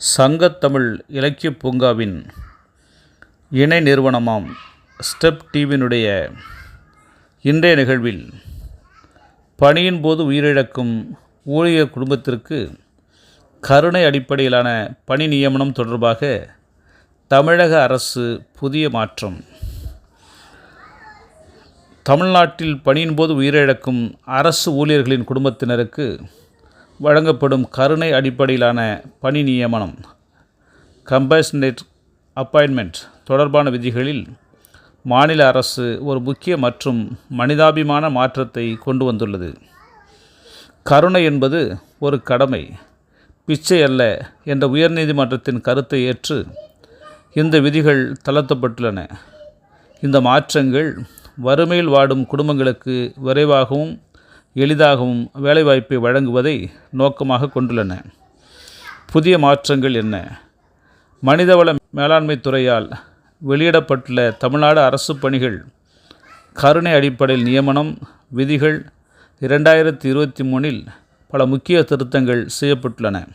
சங்கத்தமிழ் இலக்கியப் பூங்காவின் இணை நிறுவனமாம் ஸ்டெப் டிவியினுடைய இன்றைய நிகழ்வில் பணியின் போது உயிரிழக்கும் ஊழியர் குடும்பத்திற்கு கருணை அடிப்படையிலான பணி நியமனம் தொடர்பாக தமிழக அரசு புதிய மாற்றம். தமிழ்நாட்டில் பணியின் போது உயிரிழக்கும் அரசு ஊழியர்களின் குடும்பத்தினருக்கு வழங்கப்படும் கருணை அடிப்படையிலான பணி நியமனம் கம்பஷனேட் அப்பாயின்மெண்ட் தொடர்பான விதிகளில் மாநில அரசு ஒரு முக்கிய மற்றும் மனிதாபிமான மாற்றத்தை கொண்டு வந்துள்ளது. கருணை என்பது ஒரு கடமை பிச்சை அல்ல என்ற உயர்நீதிமன்றத்தின் கருத்தை ஏற்று இந்த விதிகள் தளர்த்தப்பட்டுள்ளன. இந்த மாற்றங்கள் வறுமையில் வாடும் குடும்பங்களுக்கு விரைவாகவும் எளிதாகவும் வேலைவாய்ப்பை வழங்குவதை நோக்கமாக கொண்டுள்ளன. புதிய மாற்றங்கள் என்ன? மனிதவள மேலாண்மை துறையால் வெளியிடப்பட்டுள்ள தமிழ்நாடு அரசு பணிகள் கருணை அடிப்படையில் நியமனம் விதிகள் இரண்டாயிரத்தி இருபத்தி மூணில் பல முக்கிய திருத்தங்கள் செய்யப்பட்டுள்ளன.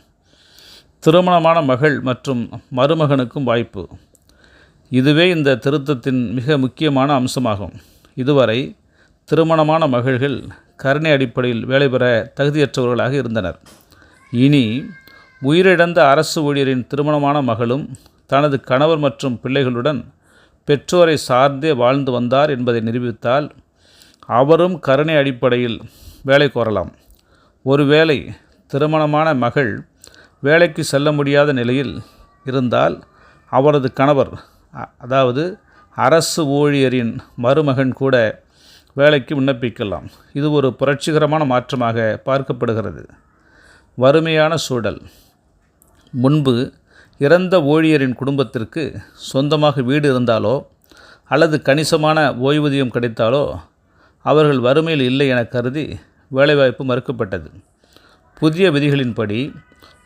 திருமணமான மகள் மற்றும் மருமகனுக்கும் வாய்ப்பு. இதுவே இந்த திருத்தத்தின் மிக முக்கியமான அம்சமாகும். இதுவரை திருமணமான மகள்கள் கருணை அடிப்படையில் வேலை பெற தகுதியற்றவர்களாக இருந்தனர். இனி உயிரிழந்த அரசு ஊழியரின் திருமணமான மகளும் தனது கணவர் மற்றும் பிள்ளைகளுடன் பெற்றோரை சார்ந்தே வாழ்ந்து வந்தார் என்பதை நிரூபித்தால் அவரும் கருணை அடிப்படையில் வேலை கோரலாம். ஒருவேளை திருமணமான மகள் வேலைக்கு செல்ல முடியாத நிலையில் இருந்தால் அவரது கணவர் அதாவது அரசு ஊழியரின் மருமகன் கூட வேலைக்கு விண்ணப்பிக்கலாம். இது ஒரு புரட்சிகரமான மாற்றமாக பார்க்கப்படுகிறது. வறுமையான சூழல். முன்பு இறந்த ஊழியரின் குடும்பத்திற்கு சொந்தமாக வீடு இருந்தாலோ அல்லது கணிசமான ஓய்வூதியம் கிடைத்தாலோ அவர்கள் வறுமையில் இல்லை என கருதி வேலைவாய்ப்பு மறுக்கப்பட்டது. புதிய விதிகளின்படி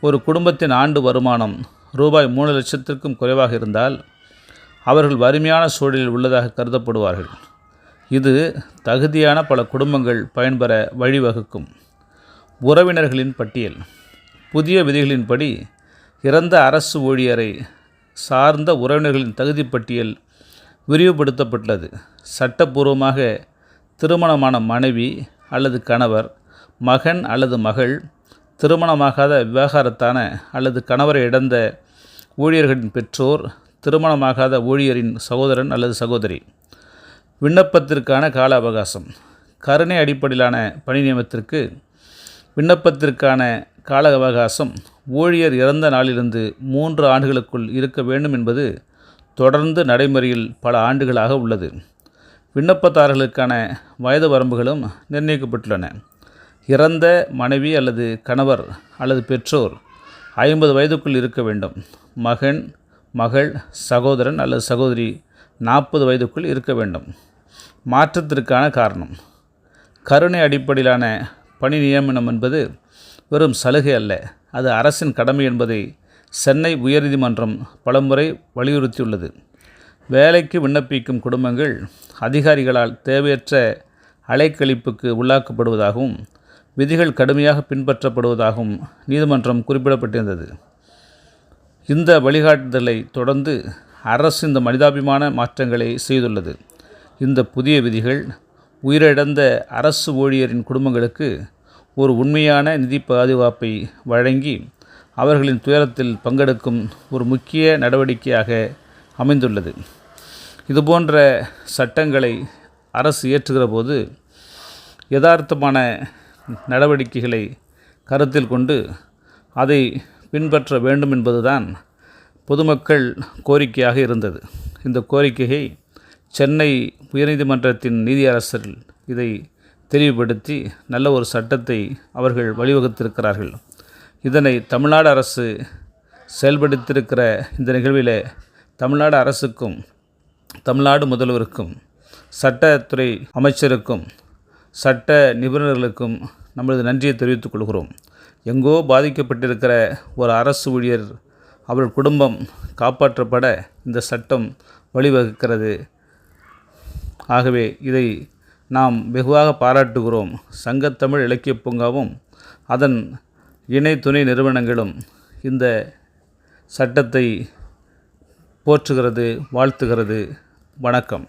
ஒரு குடும்பத்தின் ஆண்டு வருமானம் ரூபாய் மூணு லட்சத்திற்கும் குறைவாக இருந்தால் அவர்கள் வறுமையான சூழலில் உள்ளதாக கருதப்படுவார்கள். இது தகுதியான பல குடும்பங்கள் பயன்பெற வழிவகுக்கும். உறவினர்களின் பட்டியல். புதிய விதிகளின்படி இறந்த அரசு ஊழியரை சார்ந்த உறவினர்களின் தகுதி பட்டியல் விரிவுபடுத்தப்பட்டுள்ளது. சட்டப்பூர்வமாக திருமணமான மனைவி அல்லது கணவர் மகன் அல்லது மகள் திருமணமாகாத விவகாரத்தான அல்லது கணவரை இழந்த ஊழியர்களின் பெற்றோர் திருமணமாகாத ஊழியரின் சகோதரன் அல்லது சகோதரி. விண்ணப்பத்திற்கான கால அவகாசம். கருணை அடிப்படையிலான பணி நியமனத்திற்கு விண்ணப்பத்திற்கான கால அவகாசம் ஊழியர் இறந்த நாளிலிருந்து மூன்று ஆண்டுகளுக்குள் இருக்க வேண்டும் என்பது தொடர்ந்து நடைமுறையில் பல ஆண்டுகளாக உள்ளது. விண்ணப்பதாரர்களுக்கான வயது வரம்புகளும் நிர்ணயிக்கப்பட்டுள்ளன. இறந்த மனைவி அல்லது கணவர் அல்லது பெற்றோர் ஐம்பது வயதுக்குள் இருக்க வேண்டும். மகன் மகள் சகோதரன் அல்லது சகோதரி நாற்பது வயதுக்குள் இருக்க வேண்டும். மாற்றத்திற்கான காரணம். கருணை அடிப்படையிலான பணி நியமனம் என்பது வெறும் சலுகை அல்ல. அது அரசின் கடமை என்பதை சென்னை உயர்நீதிமன்றம் பலமுறை வலியுறுத்தியுள்ளது. வேலைக்கு விண்ணப்பிக்கும் குடும்பங்கள் அதிகாரிகளால் தேவையற்ற அலைக்கழிப்புக்கு உள்ளாக்கப்படுவதாகவும் விதிகள் கடுமையாக பின்பற்றப்படுவதாகவும் நீதிமன்றம் குறிப்பிடப்பட்டிருந்தது. இந்த வழிகாட்டுதலை தொடர்ந்து அரசு இந்த மனிதாபிமான மாற்றங்களை செய்துள்ளது. இந்த புதிய விதிகள் உயிரிழந்த அரசு ஊழியரின் குடும்பங்களுக்கு ஒரு உண்மையான நிதி பாதுகாப்பை வழங்கி அவர்களின் துயரத்தில் பங்கெடுக்கும் ஒரு முக்கிய நடவடிக்கையாக அமைந்துள்ளது. இதுபோன்ற சட்டங்களை அரசு இயற்றுகிற போது யதார்த்தமான நடவடிக்கைகளை கருத்தில் கொண்டு அதை பின்பற்ற வேண்டும் என்பதுதான் பொதுமக்கள் கோரிக்கையாக இருந்தது. இந்த கோரிக்கையை சென்னை உயர்நீதிமன்றத்தின் நீதியரசர் இதை தெளிவுபடுத்தி நல்ல ஒரு சட்டத்தை அவர்கள் வழிவகுத்திருக்கிறார்கள். இதனை தமிழ்நாடு அரசு செயல்படுத்தியிருக்கிற இந்த நிகழ்வில் தமிழ்நாடு அரசுக்கும் தமிழ்நாடு முதல்வருக்கும் சட்டத்துறை அமைச்சருக்கும் சட்ட நிபுணர்களுக்கும் நமது நன்றியை தெரிவித்துக் கொள்கிறோம். எங்கோ பாதிக்கப்பட்டிருக்கிற ஒரு அரசு ஊழியர் அவள் குடும்பம் காப்பாற்றப்பட இந்த சட்டம் வழிவகுக்கிறது. ஆகவே இதை நாம் வெகுவாக பாராட்டுகிறோம். சங்கத்தமிழ் இலக்கிய பூங்காவும் அதன் இணை துணை நிறுவனங்களும் இந்த சட்டத்தை போற்றுகிறது வாழ்த்துகிறது. வணக்கம்.